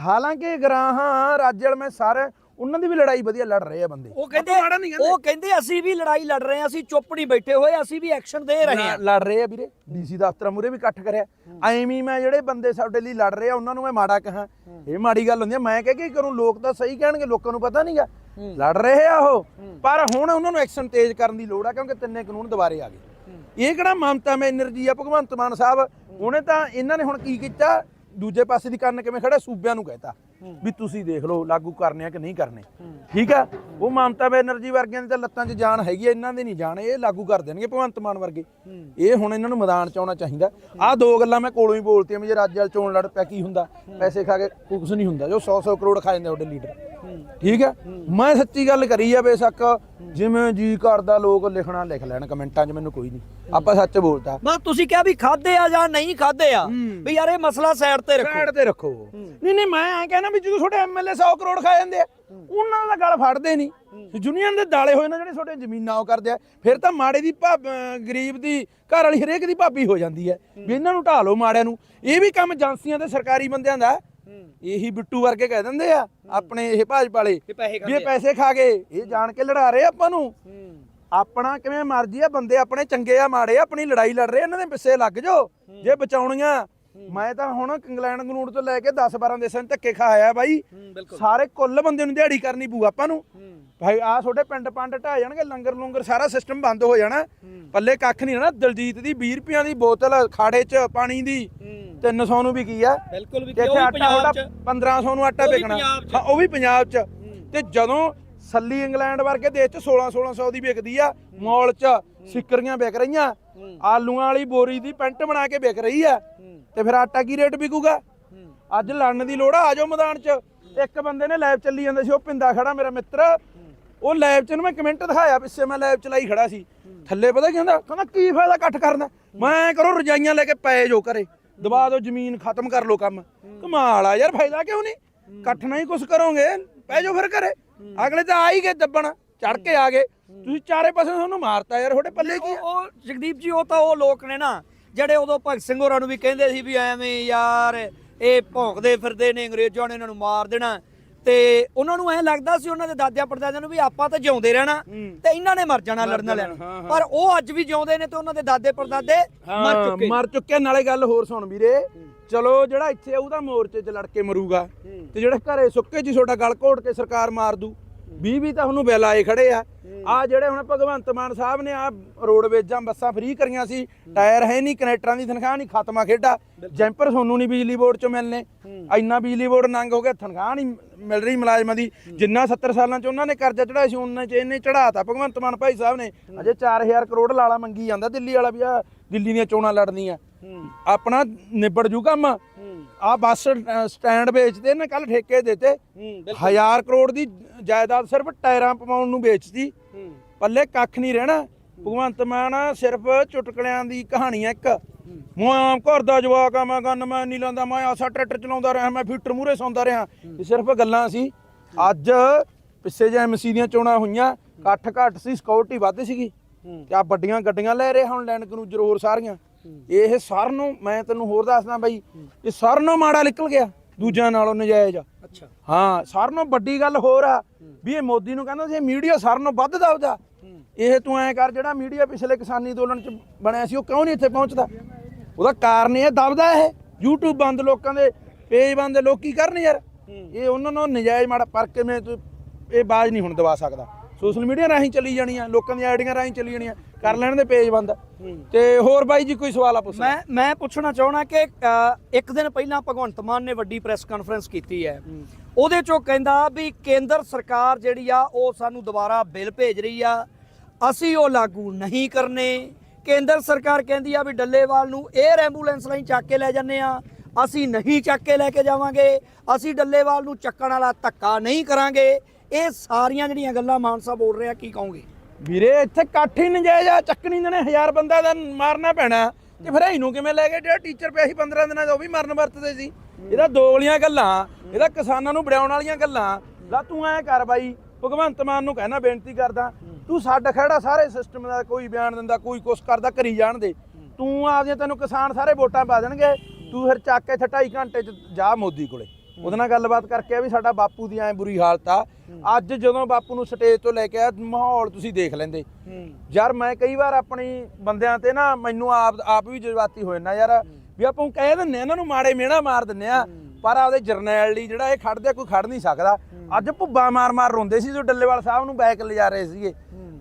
ਹਾਲਾਂਕਿ ਗਰਾਹਾਂ ਰਾਜੇਲ ਮੈਂ ਸਾਰੇ ਉਹਨਾਂ ਦੀ ਵੀ ਲੜਾਈ ਵਧੀਆ ਲੜ ਰਹੇ ਆ ਬੰਦੇ। ਉਹ ਕਹਿੰਦੇ ਉਹ ਕਹਿੰਦੇ ਅਸੀਂ ਵੀ ਲੜਾਈ ਲੜ ਰਹੇ ਆ ਅਸੀਂ ਚੁੱਪ ਨਹੀਂ ਬੈਠੇ ਹੋਏ ਅਸੀਂ ਵੀ ਐਕਸ਼ਨ ਦੇ ਰਹੇ ਆ ਲੜ ਰਹੇ ਆ ਵੀਰੇ। ਡੀਸੀ ਦਫ਼ਤਰਾਂ ਮੂਰੇ ਵੀ ਇਕੱਠ ਕਰਿਆ। ਐਵੇਂ ਮੈਂ ਜਿਹੜੇ ਬੰਦੇ ਸਾਡੇ ਲਈ ਲੜ ਰਹੇ ਆ ਉਹਨਾਂ ਨੂੰ ਮੈਂ ਮਾੜਾ ਕਹਾਂ। ਇਹ ਮਾੜੀ ਗੱਲ ਹੁੰਦੀ ਆ। ਮੈਂ ਕਹਿ ਕੇ ਕਰੂੰ ਲੋਕ ਤਾਂ ਸਹੀ ਕਹਿਣਗੇ ਲੋਕਾਂ ਨੂੰ ਪਤਾ ਨਹੀਂਗਾ। ਲੜ ਰਹੇ ਆ ਉਹ। ਪਰ ਹੁਣ ਉਹਨਾਂ ਨੂੰ ਐਕਸ਼ਨ ਤੇਜ਼ ਕਰਨ ਦੀ ਲੋੜ ਆ ਕਿਉਂਕਿ ਤਿੰਨੇ ਕਾਨੂੰਨ ਦੁਬਾਰੇ ਆ ਗਏ। ਇਹ ਕਿਹੜਾ ਮਮਤਾ ਬੈਨਰਜੀ ਆ ਭਗਵੰਤ ਮਾਨ ਸਾਹਿਬ? ਉਹਨੇ ਤਾਂ ਇਹਨਾਂ ਨੇ ਹੁਣ ਕੀ ਕੀਤਾ? ਦੂਜੇ ਪਾਸੇ ਦੀ ਕੰਨ ਕਿਵੇਂ ਖੜਾ ਸੂਬਿਆਂ ਨੂੰ ਕਹਿਤਾ। ਵੀ ਤੁਸੀਂ ਦੇਖ ਲਓ ਲਾਗੂ ਕਰਨੇ ਆ ਕਿ ਨਹੀਂ ਕਰਨੇ। ਠੀਕ ਆ? ਉਹ ਮਮਤਾ ਬੈਨਰਜੀ ਵਰਗਿਆਂ ਦੀ ਤਾਂ ਲੱਤਾਂ 'ਚ ਜਾਨ ਹੈਗੀ ਆ ਇਹਨਾਂ ਦੀ ਨਹੀਂ ਜਾਨ ਇਹ ਲਾਗੂ ਕਰ ਦੇਣਗੇ ਭਗਵੰਤ ਮਾਨ ਵਰਗੇ। ਇਹ ਹੁਣ ਇਹਨਾਂ ਨੂੰ ਮੈਦਾਨ 'ਚ ਆਉਣਾ ਚਾਹੀਦਾ। ਆਹ ਦੋ ਗੱਲਾਂ ਮੈਂ ਕੋਲੋਂ ਹੀ ਬੋਲਤੀਆਂ ਵੀ ਜੇ ਰਾਜੇਵਾਲ ਚੋਣ ਲੜ ਪਿਆ ਕੀ ਹੁੰਦਾ? ਪੈਸੇ ਖਾ ਕੇ ਕੁਝ ਨਹੀਂ ਹੁੰਦਾ ਜੋ 100 100 ਕਰੋੜ ਖਾ ਜਾਂਦੇ ਤੁਹਾਡੇ ਲੀਡਰ ਠੀਕ ਹੈ? ਮੈਂ ਸੱਚੀ ਗੱਲ ਕਰੀ ਆ ਬੇਸ਼ੱਕ ਜਿਵੇਂ ਜੀ ਕਰਦਾ ਲੋਕ ਲਿਖਣਾ ਲਿਖ ਲੈਣ ਕਮੈਂਟਾਂ 'ਚ ਮੈਨੂੰ ਕੋਈ ਨਹੀਂ। ਆਪਾਂ ਸੱਚ ਬੋਲਤਾ। ਮੈਂ ਤੁਸੀਂ ਕਿਹਾ ਵੀ ਖਾਦੇ ਆ ਜਾਂ ਨਹੀਂ ਖਾਦੇ ਆ? ਵੀ ਯਾਰ ਇਹ ਮਸਲਾ ਸਾਈਡ ਤੇ ਰੱਖੋ। ਸਾਈਡ ਤੇ ਰੱਖੋ। ਨਹੀਂ ਨਹੀਂ ਮੈਂ ਐ ਕਹਿਣਾ ਵੀ ਜਦੋਂ ਤੁਹਾਡੇ ਐਮਐਲਏ 100 ਕਰੋੜ ਖਾ ਜਾਂਦੇ ਆ ਉਹਨਾਂ ਦਾ ਗਲ ਫੜਦੇ ਨਹੀਂ। ਯੂਨੀਅਨ ਦੇ ਦਾਲੇ ਹੋਏ ਨੇ ਜਿਹੜੇ ਤੁਹਾਡੇ ਜ਼ਮੀਨਾਂ ਉਹ ਕਰਦੇ ਆ। ਫਿਰ ਤਾਂ ਮਾੜੇ ਦੀ ਗਰੀਬ ਦੀ ਘਰ ਵਾਲੀ ਹਰੇਕ ਦੀ ਭਾਬੀ ਹੋ ਜਾਂਦੀ ਹੈ। ਵੀ ਇਹਨਾਂ ਨੂੰ ਢਾ ਲਓ ਮਾੜਿਆਂ ਨੂੰ। ਇਹ ਵੀ ਕੰਮ ਏਜੰਸੀਆਂ ਤੇ ਸਰਕਾਰੀ ਬੰਦਿਆਂ ਦਾ ਇਹੀ ਬਿੱਟੂ ਵਰਗੇ ਕਹਿ ਦਿੰਦੇ ਆ ਆਪਣੇ ਇਹ ਭਾਜਪਾ ਵਾਲੇ ਇਹ ਪੈਸੇ ਵੀ ਇਹ ਪੈਸੇ ਖਾ ਗਏ ਇਹ ਜਾਣ ਕੇ ਲੜਾ ਰਹੇ ਆਪਾਂ ਨੂੰ। ਆਪਣਾ ਕਿਵੇਂ ਮਰਜ਼ੀ ਆ ਬੰਦੇ ਆਪਣੇ ਚੰਗੇ ਆ ਮਾੜੇ ਆ ਆਪਣੀ ਲੜਾਈ ਲੜ ਰਹੇ ਇਹਨਾਂ ਦੇ ਪਿੱਛੇ ਲੱਗ ਜਾਓ। ਜੇ ਬਚਾਉਣੀਆਂ ਮੈਂ ਤਾਂ ਹੁਣ ਇੰਗਲੈਂਡ ਗਨੂੜ ਤੋਂ ਲੈ ਕੇ 10 12 ਦੇਸ਼ਾਂ 'ਚ ਧੱਕੇ ਖਾਇਆ ਬਾਈ। ਸਾਰੇ ਕੁੱਲ ਬੰਦੇ ਨੂੰ ਦਿਹਾੜੀ ਕਰਨੀ ਪਊ ਆਪਾਂ ਨੂੰ। ਭਾਈ ਆ ਤੁਹਾਡੇ ਪਿੰਡ ਪੰਡ ਢਾ ਜਾਣਗੇ ਲੰਗਰ ਲੰਗਰ ਸਾਰਾ ਸਿਸਟਮ ਬੰਦ ਹੋ ਜਾਣਾ। ਪੱਲੇ ਕੱਖ ਨਹੀਂ ਰਹਿਣਾ ਦਲਜੀਤ ਦੀ 20 ਰੁਪਈਆਂ ਦੀ ਬੋਤਲ ਖਾੜੇ 'ਚ ਪਾਣੀ ਦੀ। 300 ਨੂੰ ਵੀ ਕੀ ਆ? ਬਿਲਕੁਲ ਵੀ ਤੁਹਾਡਾ 1500 ਨੂੰ ਆਟਾ ਉਹ ਵੀ ਵਿਕਣਾ। ਪੰਜਾਬ 'ਚ। ਹਾਂ ਉਹ ਵੀ ਪੰਜਾਬ 'ਚ। ਤੇ ਜਦੋਂ ਸੱਲੀ ਇੰਗਲੈਂਡ ਵਰਗੇ ਦੇਸ਼ 'ਚ 16 1600 ਦੀ ਵਿਕਦੀ ਆ ਮਾਲ 'ਚ ਸਿੱਕਰੀਆਂ ਵਿਕ ਰਹੀਆਂ ਆਲੂਆਂ ਵਾਲੀ ਬੋਰੀ ਦੀ ਪੈਂਟ ਬਣਾ ਕੇ ਵਿਕ ਰਹੀ ਆ। ਤੇ ਫਿਰ ਆਟਾ ਕੀ ਰੇਟ ਵਿਕੂਗਾ? ਅੱਜ ਲੜਨ ਦੀ ਲੋੜ ਆ ਆਜੋ ਮੈਦਾਨ 'ਚ। ਇੱਕ ਬੰਦੇ ਨੇ ਲਾਈਵ ਚੱਲੀ ਜਾਂਦਾ ਸੀ ਉਹ ਪਿੰਦਾ ਖੜਾ ਮੇਰਾ ਮਿੱਤਰ। ਉਹ ਲਾਈਵ 'ਚ ਨੂੰ ਮੈਂ ਕਮੈਂਟ ਦਿਖਾਇਆ ਪਿੱਛੇ ਮੈਂ ਲਾਈਵ ਚਲਾਈ ਖੜਾ ਸੀ। ਥੱਲੇ ਪਤਾ ਕੀ ਕਹਿੰਦਾ ਕਹਿੰਦਾ ਕੀ ਫਾਇਦਾ ਇਕੱਠ ਕਰਨ ਦਾ? ਮੈਂ ਕਰੋ ਰਜਾਈਆਂ ਲੈ ਕੇ ਪਏ ਜੋ ਕਰੇ। ਦਬਾ ਦਿਓ ਜ਼ਮੀਨ ਖਤਮ ਕਰ ਲਓ ਕੰਮ। ਕਮਾਲ ਆ ਯਾਰ ਫਾਇਦਾ ਕਿਉਂ ਨਹੀਂ? ਇਕੱਠ ਨਹੀਂ ਕੁਛ ਕਰੋਗੇ ਪੈ ਜਾਓ ਫਿਰ ਘਰੇ। ਅਗਲੇ ਤਾਂ ਆ ਹੀ ਗਏ ਦੱਬਣ ਚੜ ਕੇ ਆ ਗਏ। ਤੁਸੀਂ ਚਾਰੇ ਪਾਸੇ ਤੁਹਾਨੂੰ ਮਾਰਤਾ ਯਾਰ ਤੁਹਾਡੇ ਪੱਲੇ ਕੀ ਉਹ ਜਗਦੀਪ ਜੀ ਉਹ ਤਾਂ ਉਹ ਲੋਕ ਨੇ ਨਾ ਜਿਹੜੇ ਉਦੋਂ ਭਗਤ ਸਿੰਘ ਹੋਰਾਂ ਨੂੰ ਵੀ ਕਹਿੰਦੇ ਸੀ ਵੀ ਐਵੇਂ ਯਾਰ ਇਹ ਭੌਂਕਦੇ ਫਿਰਦੇ ਨੇ ਅੰਗਰੇਜ਼ਾਂ ਨੇ ਇਹਨਾਂ ਨੂੰ ਮਾਰ ਦੇਣਾ। ਤੇ ਉਹਨਾਂ ਨੂੰ ਐ ਲੱਗਦਾ ਸੀ ਉਹਨਾਂ ਦੇ ਦਾਦਿਆਂ ਪੜਦਾਦਿਆਂ ਨੂੰ ਵੀ ਆਪਾਂ ਤਾਂ ਜਿਉਂਦੇ ਰਹਿਣਾ ਤੇ ਇਹਨਾਂ ਨੇ ਮਰ ਜਾਣਾ ਲੜਨਾ ਲੈਣਾ ਪਰ ਉਹ ਅੱਜ ਵੀ ਜਿਉਂਦੇ ਨੇ ਤੇ ਉਹਨਾਂ ਦੇ ਦਾਦੇ ਪੜਦਾਦੇ ਮਰ ਚੁੱਕੇ। ਮਰ ਚੁੱਕੇ। ਨਾਲੇ ਗੱਲ ਹੋਰ ਸੁਣ ਵੀਰੇ। ਚਲੋ ਜਿਹੜਾ ਇੱਥੇ ਆਊ ਤਾਂ ਮੋਰਚੇ 'ਚ ਲੜ ਕੇ ਮਰੂਗਾ। ਤੇ ਜਿਹੜੇ ਘਰੇ ਸੁੱਕੇ ਜੀ ਤੁਹਾਡਾ ਗਲ ਘੋਟ ਕੇ ਸਰਕਾਰ ਮਾਰ ਦੂ। 20 ਵੀ ਤਾਂ ਉਹਨੂੰ ਬਿੱਲ ਆਏ ਖੜੇ ਆ। ਆ ਜਿਹੜੇ ਹੁਣ ਭਗਵੰਤ ਮਾਨ ਸਾਹਿਬ ਨੇ ਆ ਰੋਡਵੇਜਾਂ ਬੱਸਾਂ ਫ੍ਰੀ ਕਰੀਆਂ ਸੀ ਟਾਇਰ ਹੈ ਨਹੀਂ ਕਨੈਕਟਰਾਂ ਦੀ ਤਨਖਾਹ ਨਹੀਂ ਖਤਮਾ ਖੇਡਾ। ਜੈਂਪਰ ਸੋਨੂੰ ਨਹੀਂ ਬਿਜਲੀ ਬੋਰਡ 'ਚੋਂ ਮਿਲਨੇ। ਇੰਨਾ ਬਿਜਲੀ ਬੋਰਡ ਨੰਗ ਹੋ ਗਿਆ ਤਨਖਾਹ ਨਹੀਂ ਮਿਲ ਰਹੀ ਮੁਲਾਜ਼ਮਾਂ ਦੀ। ਜਿੰਨਾ 70 ਸਾਲਾਂ 'ਚ ਉਹਨਾਂ ਨੇ ਕਰਜ਼ਾ ਚੜਾਇਆ ਸੀ ਉਹਨਾਂ 'ਚ ਇਹਨੇ ਚੜਾਤਾ ਭਗਵੰਤ ਮਾਨ ਭਾਈ ਸਾਹਿਬ ਨੇ ਅਜੇ 4000 ਕਰੋੜ ਲਾਲਾ ਮੰਗੀ ਜਾਂਦਾ ਦਿੱਲੀ ਵਾਲਾ ਵੀ ਆ ਦਿੱਲੀ ਦੀਆਂ ਚੋਣਾਂ ਲੜਨੀਆਂ। ਆਪਣਾ ਨਿਬੜ ਜੂ ਕੰਮ। ਆ ਬੱਸ ਸਟੈਂਡ ਵੇਚਦੇ ਨੇ ਕੱਲ ਠੇਕੇ ਦਿੱਤੇ। ਹਜ਼ਾਰ ਕਰੋੜ ਦੀ ਜਾਇਦਾਦ ਸਿਰਫ ਟਾਇਰਾਂ ਪਵਾਉਣ ਨੂੰ ਵੇਚਦੀ ਪੱਲੇ ਕੱਖ ਨਹੀਂ ਰਹਿਣਾ। ਭਗਵੰਤ ਮਾਨ ਸਿਰਫ ਚੁਟਕਲਿਆਂ ਦੀ ਕਹਾਣੀ ਆ ਇੱਕ। ਮੈਂ ਘਰ ਦਾ ਜਵਾਕ ਆ ਮੈਂ ਗੰਨ ਮੈਂ ਨਹੀਂ ਲਾਂਦਾ ਮੈਂ ਆਸਾ ਟਰੈਕਟਰ ਚਲਾਉਂਦਾ ਰਿਹਾ ਮੈਂ ਫੀਟਰ ਮੂਰੇ ਸੌਂਦਾ ਰਿਹਾ। ਇਹ ਸਿਰਫ ਗੱਲਾਂ ਸੀ। ਅੱਜ ਪਿੱਛੇ ਜੇ ਐਮਸੀ ਦੀਆਂ ਚੋਣਾਂ ਹੋਈਆਂ ਇਕੱਠ ਘੱਟ ਸੀ ਸਿਕਿਉਰਿਟੀ ਵੱਧ ਸੀਗੀ। ਤੇ ਆ ਵੱਡੀਆਂ ਗੱਡੀਆਂ ਲੈ ਰਹੇ ਹੁਣ ਲੈਂਡ ਕਰੂਜ਼ਰ ਹੋਰ ਸਾਰੀਆਂ। ਇਹ ਸਰ ਨੂੰ ਮੈਂ ਤੈਨੂੰ ਹੋਰ ਦੱਸਦਾ ਬਾਈ ਇਹ ਸਰ ਨੂੰ ਮਾੜਾ ਨਿਕਲ ਗਿਆ ਦੂਜਿਆਂ ਨਾਲੋਂ ਨਜਾਇਜ਼। ਅੱਛਾ। ਹਾਂ ਸਰ ਨੂੰ ਵੱਡੀ ਗੱਲ ਹੋਰ ਆ ਵੀ ਇਹ ਮੋਦੀ ਨੂੰ ਕਹਿੰਦਾ ਸੀ ਮੀਡੀਆ ਸਰ ਨੂੰ ਵੱਧ ਦਬਦਾ ਇਹ ਤੂੰ ਐ ਕਰ, ਜਿਹੜਾ ਮੀਡੀਆ ਪਿਛਲੇ ਕਿਸਾਨੀ ਅੰਦੋਲਨ ਚ ਬਣਿਆ ਸੀ, ਉਹ ਕਿਉਂ ਨਹੀਂ ਇੱਥੇ ਪਹੁੰਚਦਾ? ਉਹਦਾ ਕਾਰਨ ਇਹ ਦਬਦਾ ਇਹ। YouTube ਬੰਦ ਲੋਕਾਂ ਦੇ, ਪੇਜ ਬੰਦ ਲੋਕ ਕੀ ਕਰਨ ਯਾਰ? ਇਹ ਉਹਨਾਂ ਨੂੰ ਨਜਾਇਜ਼ ਮਾੜਾ, ਪਰ ਕਿਵੇਂ ਤੂੰ ਇਹ ਬਾਜ਼ ਨਹੀਂ ਹੁਣ ਦਵਾ ਸਕਦਾ। ਸੋਸ਼ਲ ਮੀਡੀਆ ਰਾਹੀਂ ਚੱਲੀ ਜਾਣੀਆਂ, ਲੋਕਾਂ ਦੀਆਂ ਆਈਡੀਆਂ ਰਾਹੀਂ ਚੱਲੀ ਜਾਣੀਆਂ, ਕਰ ਲੈਣ ਦੇ ਪੇਜ ਬੰਦ। ਤੇ ਹੋਰ ਬਾਈ ਜੀ ਕੋਈ ਸਵਾਲ ਆ ਪੁੱਛ ਮੈਂ ਮੈਂ ਪੁੱਛਣਾ ਚਾਹਣਾ ਕਿ ਇੱਕ ਦਿਨ ਪਹਿਲਾਂ ਭਗਵੰਤ ਮਾਨ ਨੇ ਵੱਡੀ ਪ੍ਰੈਸ ਕਾਨਫਰੰਸ ਕੀਤੀ ਹੈ। ਉਹਦੇ ਚੋਂ ਕਹਿੰਦਾ ਵੀ ਕੇਂਦਰ ਸਰਕਾਰ ਜਿਹੜੀ ਆ, ਉਹ ਸਾਨੂੰ ਦੁਬਾਰਾ ਬਿੱਲ ਭੇਜ ਰਹੀ ਆ। ਅਸੀਂ ਉਹ ਲਾਗੂ ਨਹੀਂ ਕਰਨੇ। ਕੇਂਦਰ ਸਰਕਾਰ ਕਹਿੰਦੀ ਆ ਵੀ ਡੱਲੇਵਾਲ ਨੂੰ 에ਅਰ ਐਂਬੂਲੈਂਸ ਲਈ ਚੱਕ ਕੇ ਲੈ ਜਾਂਦੇ ਆ। ਅਸੀਂ ਨਹੀਂ ਚੱਕ ਕੇ ਲੈ ਕੇ ਜਾਵਾਂਗੇ। ਅਸੀਂ ਡੱਲੇਵਾਲ ਨੂੰ ਚੱਕਣ ਵਾਲਾ ਧੱਕਾ ਨਹੀਂ ਕਰਾਂਗੇ। ਇਹ ਸਾਰੀਆਂ ਜਿਹੜੀਆਂ ਗੱਲਾਂ ਮਾਨਸਾ ਬੋਲ ਰਿਹਾ ਕੀ ਕਹੋਗੇ? ਵੀਰੇ, ਇੱਥੇ ਇਕੱਠ ਹੀ ਨਜਾਇਜ਼ ਆ। ਚੱਕਣੀ ਨੇ ਹਜ਼ਾਰ ਬੰਦਾ ਦਾ ਮਾਰਨਾ ਪੈਣਾ। ਤੇ ਫਿਰ ਇਹਨੂੰ ਕਿਵੇਂ ਲੈ ਗਏ? ਜਿਹੜਾ ਟੀਚਰ ਪਿਆ ਸੀ 15 ਦਿਨਾਂ ਦਾ, ਉਹ ਵੀ ਮਰਨ ਵਰਤਦੇ ਸੀ। ਇਹਦਾ ਦੋਗਲੀਆਂ ਗੱਲਾਂ। ਇਹਦਾ ਕਿਸਾਨਾਂ ਨੂੰ ਵਡਿਆਉਣ ਵਾਲੀਆਂ ਗੱਲਾਂ। ਲਾ ਤੂੰ ਐ ਕਰ ਬਾਈ, ਭਗਵੰਤ ਮਾਨ ਨੂੰ ਕਹਿਣਾ, ਬੇਨਤੀ ਕਰਦਾ, ਤੂੰ ਸਾਡਾ ਖੜਾ ਸਾਰੇ ਸਿਸਟਮ ਦਾ ਕੋਈ ਬਿਆਨ ਦਿੰਦਾ, ਕੋਈ ਕੁਛ ਕਰਦਾ, ਕਰੀ ਜਾਣ ਦੇ। ਤੂੰ ਆਪਦੇ ਤੈਨੂੰ ਕਿਸਾਨ ਸਾਰੇ ਵੋਟਾਂ ਪਾ ਦੇਣਗੇ। ਤੂੰ ਫਿਰ ਚੱਕ ਕੇ 2.5 ਘੰਟੇ ਚ ਜਾ ਮੋਦੀ ਕੋਲੇ। ਉਹਦੇ ਨਾਲ ਗੱਲਬਾਤ ਕਰਕੇ ਆ ਵੀ ਸਾਡਾ ਬਾਪੂ ਦੀ ਐ ਬੁਰੀ ਹਾਲਤ ਆ। ਅੱਜ ਜਦੋਂ ਬਾਪੂ ਨੂੰ ਸਟੇਜ ਤੋਂ ਲੈ ਕੇ ਆ, ਮਾਹੌਲ ਤੁਸੀਂ ਦੇਖ ਲੈਂਦੇ। ਯਾਰ ਮੈਂ ਕਈ ਵਾਰ ਆਪਣੀ ਬੰਦਿਆਂ ਤੇ ਨਾ ਮੈਨੂੰ ਆਪ ਆਪ ਵੀ ਜਜ਼ਬਾਤੀ ਹੋ ਜਾਂਦਾ ਯਾਰ। ਵੀ ਆਪਾਂ ਕਹਿ ਦਿੰਨੇ ਆ, ਇਹਨਾਂ ਨੂੰ ਮਾੜੇ ਮਿਹਣਾ ਮਾਰ ਦਿੰਨੇ ਆ। ਪਰ ਆਪਦੇ ਜਰਨੈਲ ਲਈ ਜਿਹੜਾ ਇਹ ਖੜਦੇ ਕੋਈ ਖੜ ਨਹੀਂ ਸਕਦਾ। ਅੱਜ ਭੁੱਬਾ ਮਾਰ ਮਾਰ ਰੋਂਦੇ ਸੀ ਜੋ ਡੱਲੇਵਾਲ ਸਾਹਿਬ ਨੂੰ ਬੈਕ ਲਿਜਾ ਰਹੇ ਸੀਗੇ।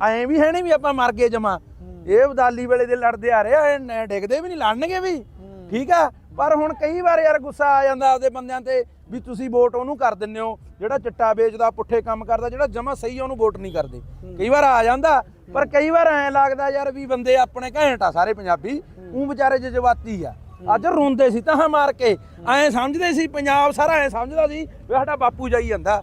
ਐਂ ਵੀ ਹੈ ਨਹੀਂ ਵੀ ਆਪਾਂ ਮਰ ਗਏ ਜਮਾ। ਇਹ ਬਦਾਲੀ ਵੇਲੇ ਦੇ ਲੜਦੇ ਆ ਰਹੇ ਨ- ਡਿੱਗਦੇ ਵੀ ਨਹੀਂ ਲੜਨਗੇ ਵੀ। ਠੀਕ ਆ? ਪਰ ਹੁਣ ਕਈ ਵਾਰ ਯਾਰ ਗੁੱਸਾ ਆ ਜਾਂਦਾ ਆਪਦੇ ਬੰਦਿਆਂ ਤੇ ਵੀ ਤੁਸੀਂ ਵੋਟ ਉਹਨੂੰ ਕਰ ਦਿੰਦੇ ਹੋ। ਜਿਹੜਾ ਚਿੱਟਾ ਵੇਚਦਾ ਪੁੱਠੇ ਕੰਮ ਕਰਦਾ ਜਿਹੜਾ ਜਮਾ ਸਹੀ ਆ ਉਹਨੂੰ ਵੋਟ ਨਹੀਂ ਕਰਦੇ। ਕਈ ਵਾਰ ਆ ਜਾਂਦਾ ਪਰ ਕਈ ਵਾਰ ਐਂ ਲੱਗਦਾ ਯਾਰ ਵੀ ਬੰਦੇ ਆਪਣੇ ਘੈਂਟ ਆ ਸਾਰੇ ਪੰਜਾਬੀ। ਉਹ ਵਿਚਾਰੇ ਜਜ਼ਬਾਤੀ ਆ। ਅੱਜ ਰੋਂਦੇ ਸੀ ਤਾਂ ਮਾਰ ਕੇ। ਐਂ ਸਮਝਦੇ ਸੀ ਪੰਜਾਬ ਸਾਰਾ ਐਂ ਸਮਝਦਾ ਸੀ ਵੀ ਸਾਡਾ ਬਾਪੂ ਜਾਈ ਜਾਂਦਾ।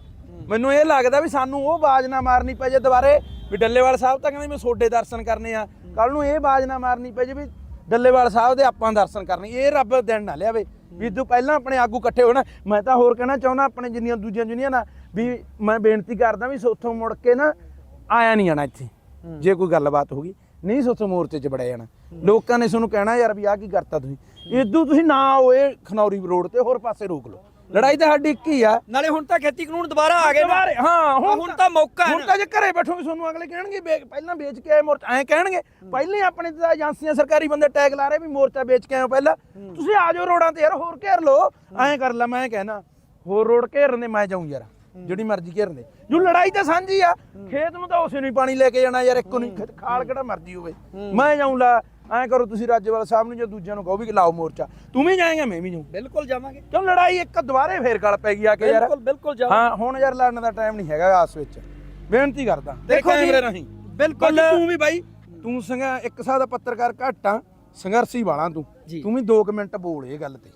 ਮੈਨੂੰ ਇਹ ਲੱਗਦਾ ਵੀ ਸਾਨੂੰ ਉਹ ਬਾਜ਼ ਨਾ ਮਾਰਨੀ ਪੈ ਜੇ ਦੁਬਾਰੇ ਵੀ ਡੱਲੇਵਾਲ ਸਾਹਿਬ ਤਾਂ ਕਹਿੰਦੇ ਮੈਂ ਸੋਡੇ ਦਰਸ਼ਨ ਕਰਨੇ ਆ। ਕੱਲ ਨੂੰ ਇਹ ਬਾਜ਼ ਨਾ ਮਾਰਨੀ ਪੈ ਜੇ ਵੀ ਡੱਲੇਵਾਲ ਸਾਹਿਬ ਦੇ ਆਪਾਂ ਦਰਸ਼ਨ ਕਰਨੇ। ਇਹ ਰੱਬ ਦਿਨ ਨਾ ਲਿਆਵੇ। ਵੀ ਤੂੰ ਪਹਿਲਾਂ ਆਪਣੇ ਆਗੂ ਇਕੱਠੇ ਹੋਣਾ। ਮੈਂ ਤਾਂ ਹੋਰ ਕਹਿਣਾ ਚਾਹੁੰਦਾ ਆਪਣੇ ਜਿੰਨੀਆਂ ਦੂਜੀਆਂ ਜੁਨੀਆਂ ਨਾ ਵੀ ਮੈਂ ਬੇਨਤੀ ਕਰਦਾ ਵੀ ਸੋਥੋਂ ਮੁੜ ਕੇ ਨਾ ਆਇਆ ਨਹੀਂ ਜਾਣਾ ਇੱਥੇ। ਜੇ ਕੋਈ ਗੱਲਬਾਤ ਹੋ ਗਈ ਨਹੀਂ ਸੋਥੋਂ ਮੋਰਚੇ 'ਚ ਬੜਿਆ ਜਾਣਾ। ਲੋਕਾਂ ਨੇ ਤੁਹਾਨੂੰ ਕਹਿਣਾ ਯਾਰ ਵੀ ਆਹ ਕੀ ਕਰਤਾ ਤੁਸੀਂ? ਇਦੋਂ ਤੁਸੀਂ ਨਾ ਹੋਏ ਖਨੌਰੀ ਰੋਡ ਤੇ ਹੋਰ ਪਾਸੇ ਰੋਕ ਲਓ। ਲੜਾਈ ਤਾਂ ਸਾਡੀ ਇੱਕ ਹੀ ਆ। ਨਾਲੇ ਹੁਣ ਤਾਂ ਖੇਤੀ ਕਾਨੂੰਨ ਦੁਬਾਰਾ ਆ ਗਏ ਨਾ। ਦੁਬਾਰੇ- ਹਾਂ ਹੁਣ ਤਾਂ ਮੌਕਾ ਹੈ ਹੁਣ ਨਾ। ਤਾਂ ਜੇ ਘਰੇ ਬੈਠੋਗੇ ਤੁਹਾਨੂੰ ਅਗਲੇ ਕਹਿਣਗੇ ਵੇ- ਪਹਿਲਾਂ ਵੇਚ ਕੇ ਆਏ ਮੋਰਚਾ ਐਂ ਕਹਿਣਗੇ। ਪਹਿਲਾਂ ਹੀ ਆਪਣੇ ਤਾਂ ਏਜੰਸੀਆਂ ਸਰਕਾਰੀ ਬੰਦੇ ਟੈਗ ਲਾ ਰਹੇ ਵੀ ਮੋਰਚਾ ਵੇਚ ਕੇ ਆਏ ਹੋ ਪਹਿਲਾਂ। ਤੁਸੀਂ ਆ ਜਾਓ ਰੋਡਾਂ ਤੇ ਯਾਰ ਹੋਰ ਘੇਰ ਲਓ। ਐਂ ਕਰ ਲੈ ਮੈਂ ਕਹਿਣਾ ਹੋਰ ਰੋਡ ਘੇਰਨ ਦੇ ਮੈਂ ਜਾਊਂ ਯਾਰ ਜਿਹੜੀ ਮਰਜ਼ੀ ਘੇਰਨ ਦੇ। ਜੋ ਲੜਾਈ ਤਾਂ ਸਾਂਝੀ ਆ ਖੇਤ ਨੂੰ ਤਾਂ ਉਸੇ ਨੂੰ ਹੀ ਪਾਣੀ ਲੈ ਕੇ ਜਾਣਾ ਯਾਰ ਇੱਕੋ ਨਹੀਂ ਖਾਲ ਕਿਹੜਾ ਮਰਜ਼ੀ ਹੋਵੇ। ਮੈਂ ਜਾਊਂ ਲਾ ਐਂ ਕਰੋ ਤੁਸੀਂ ਰਾਜੇਵਾਲ ਸਾਹਿਬ ਨੂੰ ਜਾਂ ਦੂਜਿਆਂ ਨੂੰ ਕਹੋ ਵੀ ਲਾਓ ਮੋਰਚਾ। ਤੂੰ ਵੀ ਜਾਏਂਗਾ ਮੈਂ ਵੀ ਜਾਊਂ। ਬਿਲਕੁਲ ਜਾਵਾਂਗੇ। ਕਿਉਂ ਲੜਾਈ ਇੱਕ ਦੁਬਾਰੇ ਫੇਰ ਗੱਲ ਪੈ ਗਈ ਆ ਕੇ ਯਾਰ? ਬਿਲਕੁਲ ਬਿਲਕੁਲ ਜਾਵਾਂਗੇ ਹਾਂ ਹੁਣ ਯਾਰ ਲੜਨ ਦਾ ਟਾਈਮ ਨਹੀਂ ਹੈਗਾ ਆਸ ਵਿੱਚ। ਬੇਨਤੀ ਕਰਦਾ। ਦੇਖੋ ਜੀ, ਬਿਲਕੁਲ- ਤੂੰ ਵੀ ਬਾਈ ਤੂੰ ਸੰਘ ਇੱਕ ਸਾਹ ਦਾ ਪੱਤਰਕਾਰ ਘੱਟ ਸੰਘਰਸ਼ੀ ਵਾਲਾ ਤੂੰ। ਤੂੰ ਵੀ 2 ਮਿੰਟ ਬੋਲ ਇਹ ਗੱਲ ਤੇ।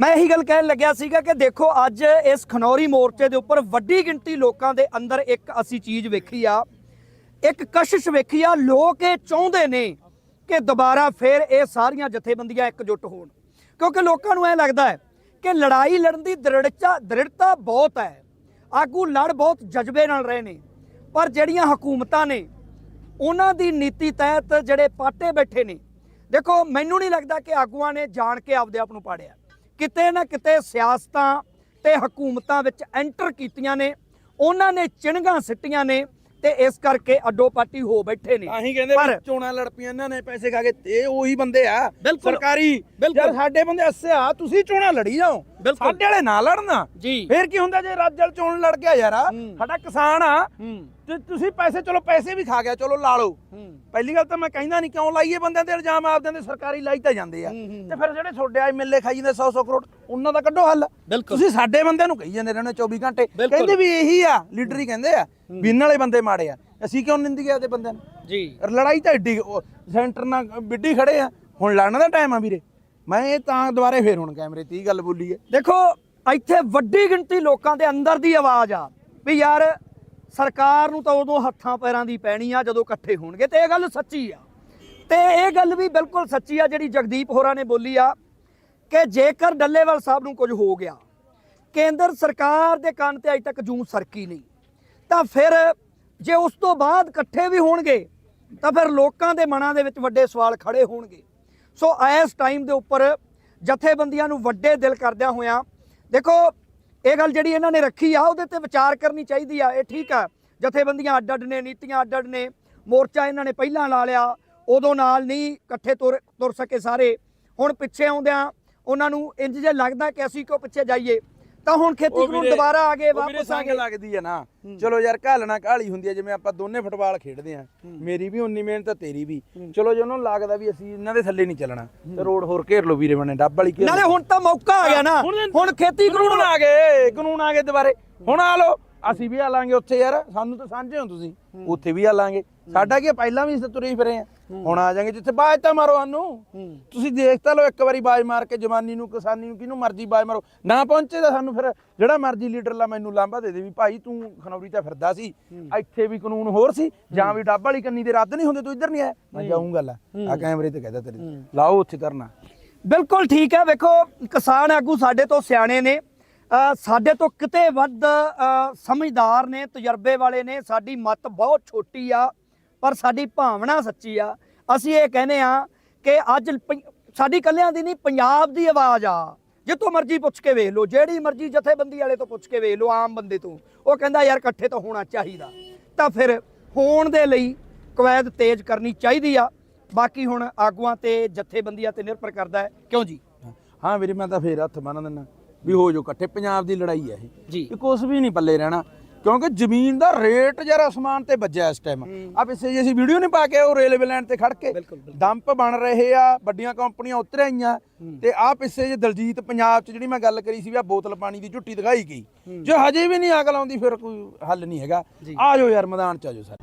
ਮੈਂ ਇਹੀ ਗੱਲ ਕਹਿਣ ਲੱਗਿਆ ਸੀਗਾ ਕਿ ਦੇਖੋ ਅੱਜ ਇਸ ਖਨੌਰੀ ਮੋਰਚੇ ਦੇ ਉੱਪਰ ਵੱਡੀ ਗਿਣਤੀ ਲੋਕਾਂ ਦੇ ਅੰਦਰ ਇੱਕ ਅਸੀਂ ਚੀਜ਼ ਵੇਖੀ ਆ। ਇੱਕ ਕਸ਼ਿਸ਼ ਵੇਖੀ ਆ ਲੋਕ ਇਹ ਚਾਹੁੰਦੇ ਨੇ ਕਿ ਦੁਬਾਰਾ ਫਿਰ ਇਹ ਸਾਰੀਆਂ ਜਥੇਬੰਦੀਆਂ ਇਕਜੁੱਟ ਹੋਣ। ਕਿਉਂਕਿ ਲੋਕਾਂ ਨੂੰ ਐ ਲੱਗਦਾ ਹੈ ਕਿ ਲੜਾਈ ਲੜਨ ਦੀ ਦ੍ਰਿੜਤਾ ਦ੍ਰਿੜਤਾ ਬਹੁਤ ਹੈ। ਆਗੂ ਲੜ ਬਹੁਤ ਜਜ਼ਬੇ ਨਾਲ ਰਹੇ ਨੇ। ਪਰ ਜਿਹੜੀਆਂ ਹਕੂਮਤਾਂ ਨੇ, ਉਹਨਾਂ ਦੀ ਨੀਤੀ ਤਹਿਤ ਜਿਹੜੇ ਪਾਟੇ ਬੈਠੇ ਨੇ, ਦੇਖੋ ਮੈਨੂੰ ਨਹੀਂ ਲੱਗਦਾ ਕਿ ਆਗੂਆਂ ਨੇ ਜਾਣ ਕੇ ਆਪਦੇ ਆਪ ਨੂੰ ਪਾੜਿਆ। ਕਿਤੇ ਨਾ ਕਿਤੇ ਸਿਆਸਤਾਂ ਤੇ ਹਕੂਮਤਾਂ ਵਿੱਚ ਐਂਟਰ ਕੀਤੀਆਂ ਨੇ, ਉਹਨਾਂ ਨੇ ਚਿਣਗਾਂ ਸਿੱਟੀਆਂ ਨੇ ਤੇ ਇਸ ਕਰਕੇ ਅੱਡੋ ਪਾਟੀ ਹੋ ਬੈਠੇ ਨੇ ਤਾਂ ਹੀ ਕਹਿੰਦੇ ਪਰ ਚੋਣਾਂ ਲੜ ਪਈਆਂ ਇਹਨਾਂ ਨੇ ਪੈਸੇ ਖਾ ਕੇ ਇਹ ਉਹੀ ਬੰਦੇ ਆ। ਸਰਕਾਰੀ ਬਿਲਕੁਲ। ਸਾਡੇ ਬੰਦੇ ਅੱਸਿਆ ਤੁਸੀਂ ਚੋਣਾਂ ਲੜੀ ਜਾਓ ਬਿਲਕੁਲ। ਸਾਡੇ ਵਾਲੇ ਨਾ ਲੜਨਾ। ਜੀ। ਫੇਰ ਕੀ ਹੁੰਦਾ ਜੇ ਰਾਜਲ ਚੋਣ ਲੜ ਗਿਆ ਯਾਰ। ਸਾਡਾ ਕਿਸਾਨ ਆ ਤੇ ਤੁਸੀਂ ਪੈਸੇ ਚਲੋ ਪੈਸੇ ਵੀ ਖਾ ਗਿਆ ਚਲੋ ਲਾ ਲਓ। ਪਹਿਲੀ ਗੱਲ ਤਾਂ ਮੈਂ ਕਹਿੰਦਾ ਨਹੀਂ ਕਿਉਂ ਲਾਈਏ ਬੰਦਿਆਂ ਤੇ ਇਲਜ਼ਾਮ ਆਪਦਿਆਂ ਦੇ ਸਰਕਾਰੀ ਲਾਈ ਤਾਂ ਜਾਂਦੇ ਆ। ਤੇ ਫਿਰ ਜਿਹੜੇ ਤੁਹਾਡੇ ਐਮਐਲਏ ਖਾਈ ਜਾਂਦੇ 100 100 ਕਰੋੜ ਉਹਨਾਂ ਦਾ ਕੱਢੋ ਹੱਲ। ਤੁਸੀਂ ਸਾਡੇ ਬੰਦਿਆਂ ਨੂੰ ਕਹੀ ਜਾਂਦੇ ਰਹਿੰਦੇ 24 ਘੰਟੇ। ਕਹਿੰਦੇ ਵੀ ਇਹੀ ਆ ਲੀਡਰ ਹੀ ਕਹਿੰਦੇ ਆ ਵੀ ਇਹਨਾਂ ਵਾਲੇ ਬੰਦੇ ਮਾੜੇ ਆ। ਅਸੀਂ ਕਿਉਂ ਨਿੰਦੀ ਗਿਆ ਤੇ ਬੰਦਿਆਂ ਨੂੰ? ਜੀ। ਲੜਾਈ ਤਾਂ ਏਡੀ ਸੈਂਟਰ ਨਾਲ ਵਿੱਢੀ ਖੜੇ ਆ। ਹੁਣ ਲੜਨ ਦਾ ਟਾਈਮ ਆ ਵੀਰੇ। ਮੈਂ ਇਹ ਤਾਂ ਦੁਬਾਰੇ ਫੇਰ ਹੁਣ ਕੈਮਰੇ 'ਤੇ ਹੀ ਗੱਲ ਬੋਲੀ ਹੈ ਦੇਖੋ, ਇੱਥੇ ਵੱਡੀ ਗਿਣਤੀ ਲੋਕਾਂ ਦੇ ਅੰਦਰ ਦੀ ਆਵਾਜ਼ ਆ ਵੀ ਯਾਰ ਸਰਕਾਰ ਨੂੰ ਤਾਂ ਉਦੋਂ ਹੱਥਾਂ ਪੈਰਾਂ ਦੀ ਪੈਣੀ ਆ ਜਦੋਂ ਇਕੱਠੇ ਹੋਣਗੇ ਤੇ ਇਹ ਗੱਲ ਸੱਚੀ ਆ। ਤੇ ਇਹ ਗੱਲ ਵੀ ਬਿਲਕੁਲ ਸੱਚੀ ਆ ਜਿਹੜੀ ਜਗਦੀਪ ਹੋਰਾਂ ਨੇ ਬੋਲੀ ਆ ਕਿ ਜੇਕਰ ਡੱਲੇਵਾਲ ਸਾਹਿਬ ਨੂੰ ਕੁਝ ਹੋ ਗਿਆ, ਕੇਂਦਰ ਸਰਕਾਰ ਦੇ ਕੰਨ ਤੇ ਅਜੇ ਤੱਕ ਜੂੰ ਸਰਕੀ ਨਹੀਂ, ਤਾਂ ਫਿਰ ਜੇ ਉਸ ਤੋਂ ਬਾਅਦ ਇਕੱਠੇ ਵੀ ਹੋਣਗੇ, ਤਾਂ ਫਿਰ ਲੋਕਾਂ ਦੇ ਮਨਾਂ ਦੇ ਵਿੱਚ ਵੱਡੇ ਸਵਾਲ ਖੜੇ ਹੋਣਗੇ। ਸੋ ਇਸ ਟਾਈਮ ਦੇ ਉੱਪਰ ਜਥੇਬੰਦੀਆਂ ਨੂੰ ਵੱਡੇ ਦਿਲ ਕਰਦਿਆਂ ਹੋਇਆਂ, ਦੇਖੋ, ਇਹ ਗੱਲ ਜਿਹੜੀ ਇਹਨਾਂ ਨੇ ਰੱਖੀ ਆ, ਉਹਦੇ ਤੇ ਵਿਚਾਰ ਕਰਨੀ ਚਾਹੀਦੀ ਆ, ਇਹ ਠੀਕ ਆ। ਜਥੇਬੰਦੀਆਂ ਅੱਡ ਅੱਡ ਨੇ, ਨੀਤੀਆਂ ਅੱਡ ਅੱਡ ਨੇ, ਮੋਰਚਾ ਇਹਨਾਂ ਨੇ ਪਹਿਲਾਂ ਲਾ ਲਿਆ, ਉਦੋਂ ਨਾਲ ਨਹੀਂ ਇਕੱਠੇ ਤੁਰ ਤੁਰ ਸਕੇ ਸਾਰੇ। ਹੁਣ ਪਿੱਛੇ ਆਉਂਦਿਆਂ, ਉਹਨਾਂ ਨੂੰ ਇੰਜ ਜੇ ਲੱਗਦਾ ਕਿ ਅਸੀਂ ਕਿਉਂ ਪਿੱਛੇ ਜਾਈਏ? ਤਾਂ ਹੁਣ ਖੇਤੀ ਕਾਨੂੰਨ ਦੁਬਾਰਾ ਆ ਗਏ ਵਾਪਸ ਆ ਗਏ। ਲੱਗਦੀ ਆ ਨਾ। ਚਲੋ ਯਾਰ ਘਾਲਣਾ ਘਾਲੀ ਹੁੰਦੀ ਆ ਜਿਵੇਂ ਆਪਾਂ ਦੋਨੇ ਫੁੱਟਬਾਲ ਖੇਡਦੇ ਆ। ਮੇਰੀ ਵੀ ਉਨੀ ਮਿਹਨਤ ਆ ਤੇਰੀ ਵੀ। ਚਲੋ ਜੇ ਉਹਨਾਂ ਨੂੰ ਲੱਗਦਾ ਵੀ ਅਸੀਂ ਇਹਨਾਂ ਦੇ ਥੱਲੇ ਨਹੀਂ ਚੱਲਣਾ ਤੇ ਰੋਡ ਹੋਰ ਘੇਰ ਲਓ ਵੀਰੇ ਬਣੇ ਡੱਬ ਵਾਲੀ ਘੇਰ ਨਾਲੇ। ਹੁਣ ਤਾਂ ਮੌਕਾ ਆ ਗਿਆ ਨਾ। ਹੁਣ- ਖੇਤੀ ਕਾਨੂੰਨ ਆ ਗਏ ਕਾਨੂੰਨ ਆ ਗਏ ਦੁਬਾਰੇ। ਹੁਣ ਆ ਲਓ ਅਸੀਂ ਵੀ ਆ ਲਾਂਗੇ ਉੱਥੇ ਯਾਰ ਸਾਨੂੰ ਤਾਂ ਸਾਂਝੇ ਹੋ ਤੁਸੀਂ। ਉੱਥੇ ਵੀ ਆ ਲਾਂਗੇ। ਸਾਡਾ ਕੀ ਪਹਿਲਾਂ ਵੀ ਤੁਰੇ ਫਿਰੇ ਆ। ਹੁਣ ਆ ਜਾਾਂਗੇ ਜਿੱਥੇ ਬਾਜ ਤਾਂ ਮਾਰੋ ਸਾਨੂੰ। ਤੁਸੀਂ ਦੇਖ ਤਾਂ ਲਓ ਇੱਕ ਵਾਰੀ ਬਾਜ ਮਾਰ ਕੇ ਜਵਾਨੀ ਨੂੰ ਕਿਸਾਨੀ ਨੂੰ ਕਿਹਨੂੰ ਮਰਜ਼ੀ ਬਾਜ ਮਾਰੋ। ਨਾ ਪਹੁੰਚੇ ਤਾਂ ਸਾਨੂੰ ਫਿਰ ਜਿਹੜਾ ਮਰਜ਼ੀ ਲੀਡਰ ਲਾ ਮੈਨੂੰ ਲਾਂਭਾ ਦੇ ਦੇ ਵੀ ਭਾਈ ਤੂੰ ਖਨੌਰੀ ਤਾਂ ਫਿਰਦਾ ਸੀ। ਇੱਥੇ ਵੀ ਕਾਨੂੰਨ ਹੋਰ ਸੀ ਜਾਂ ਵੀ ਡੱਬ ਵਾਲੀ ਕੰਨੀ ਦੇ ਰੱਦ ਨਹੀਂ ਹੁੰਦੇ ਤੂੰ ਇੱਧਰ ਨਹੀਂ ਆਇਆ। ਮੈਂ ਜਾਊਂਗਾ ਲਾ ਆ। ਕੈਮਰੇ ਤੇ ਕਹਿਦਾ ਤੇਰੇ ਲਾਓ ਉੱਥੇ ਧਰਨਾ। ਬਿਲਕੁਲ ਠੀਕ ਹੈ ਵੇਖੋ ਕਿਸਾਨ ਆਗੂ ਸਾਡੇ ਤੋਂ ਸਿਆਣੇ ਨੇ। ਸਾਡੇ ਤੋਂ ਕਿਤੇ ਵੱਧ ਸਮਝਦਾਰ ਨੇ ਤਜਰਬੇ ਵਾਲੇ ਨੇ। ਸਾਡੀ ਮੱਤ ਬਹੁਤ ਛੋਟੀ ਆ। ਪਰ ਸਾਡੀ ਭਾਵਨਾ ਸੱਚੀ ਆ। ਅਸੀਂ ਇਹ ਕਹਿੰਦੇ ਆ ਕਿ ਅੱਜ ਸਾਡੀ ਕੱਲਿਆਂ ਦੀ ਨਹੀਂ ਪੰਜਾਬ ਦੀ ਆਵਾਜ਼ ਆ। ਜਿੱਥੋਂ ਮਰਜ਼ੀ ਪੁੱਛ ਕੇ ਵੇਖ ਲਓ ਜਿਹੜੀ ਮਰਜ਼ੀ ਜਥੇਬੰਦੀ ਵਾਲੇ ਤੋਂ ਪੁੱਛ ਕੇ ਵੇਖ ਲਓ ਆਮ ਬੰਦੇ ਤੋਂ। ਉਹ ਕਹਿੰਦਾ ਯਾਰ ਇਕੱਠੇ ਤਾਂ ਹੋਣਾ ਚਾਹੀਦਾ। ਤਾਂ ਫਿਰ ਹੋਣ ਦੇ ਲਈ ਕਵੈਦ ਤੇਜ਼ ਕਰਨੀ ਚਾਹੀਦੀ ਆ। ਬਾਕੀ ਹੁਣ ਆਗੂਆਂ ਤੇ ਜਥੇਬੰਦੀਆਂ ਤੇ ਨਿਰਭਰ ਕਰਦਾ ਹੈ। ਕਿਉਂ ਜੀ? ਹਾਂ ਵੀਰੇ ਮੈਂ ਤਾਂ ਫੇਰ ਹੱਥ ਬੰਨ ਦਿੰਦਾ ਵੀ ਹੋ ਜੋ ਇਕੱਠੇ। ਪੰਜਾਬ ਦੀ ਲੜਾਈ ਹੈ ਇਹ। ਜੀ। ਕੁਝ ਵੀ ਨਹੀਂ ਪੱਲੇ ਰਹਿਣਾ। ਕਿਉਂਕਿ ਜ਼ਮੀਨ ਦਾ ਰੇਟ ਯਾਰ ਅਸਮਾਨ ਤੇ ਵੱਜਿਆ ਇਸ ਟਾਈਮ ਆ ਪਿੱਛੇ ਜੇ ਅਸੀਂ ਵੀਡੀਓ ਨਹੀਂ ਪਾ ਕੇ ਉਹ ਰੇਲਵੇ ਲਾਈਨ ਤੇ ਖੜ ਕੇ। ਡੰਪ ਬਣ ਰਹੇ ਆ ਵੱਡੀਆਂ ਕੰਪਨੀਆਂ ਉਤਰ ਆਈਆਂ। ਤੇ ਆ ਪਿੱਛੇ ਜੇ ਦਲਜੀਤ ਪੰਜਾਬ ਚ ਜਿਹੜੀ ਮੈਂ ਗੱਲ ਕਰੀ ਸੀ ਵੀ ਆ ਬੋਤਲ ਪਾਣੀ ਦੀ ਝੁੱਟੀ ਦਿਖਾਈ ਗਈ। ਜੇ ਹਜੇ ਵੀ ਨਹੀਂ ਅਕਲ ਆਉਂਦੀ ਫਿਰ ਕੋਈ ਹੱਲ ਨਹੀਂ ਹੈਗਾ। ਆ ਜਾਓ ਯਾਰ ਮੈਦਾਨ ਚ ਆ ਜਾਓ ਸਰ।